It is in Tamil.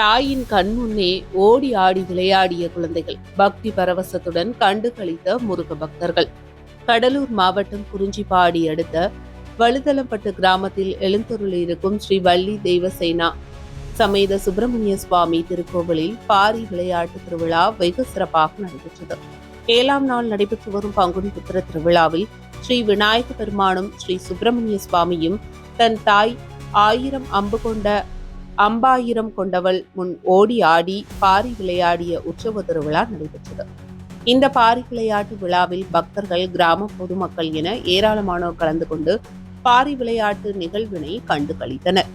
தாயின் கண் முன்னே ஓடி ஆடி விளையாடிய குழந்தைகள் பக்தி பரவசத்துடன் கண்டு கழித்த முருக பக்தர்கள். கடலூர் மாவட்டம் குறிஞ்சிப்பாடி அடுத்த வழுதளம்பட்டு கிராமத்தில் எழுந்தருளியிருக்கும் ஸ்ரீ வள்ளி தெய்வசேனா சமேத சுப்பிரமணிய சுவாமி திருக்கோவிலில் பாரி விளையாட்டு திருவிழா வெகு சிறப்பாக நடைபெற்றது. ஏழாம் நாள் நடைபெற்று வரும் பங்குனி புத்திர திருவிழாவில் ஸ்ரீ விநாயக பெருமானும் ஸ்ரீ சுப்பிரமணிய சுவாமியும் தன் தாய் ஆயிரம் அம்பு கொண்ட அம்பாயிரம் கொண்டவள் முன் ஓடி ஆடி பாரி விளையாடிய உற்சவ திருவிழா நடைபெற்றது. இந்த பாரி விளையாட்டு விழாவில் பக்தர்கள் கிராம பொதுமக்கள் என ஏராளமானோர் கலந்து கொண்டு பாரி விளையாட்டு நிகழ்வினை கண்டு கழித்தனர்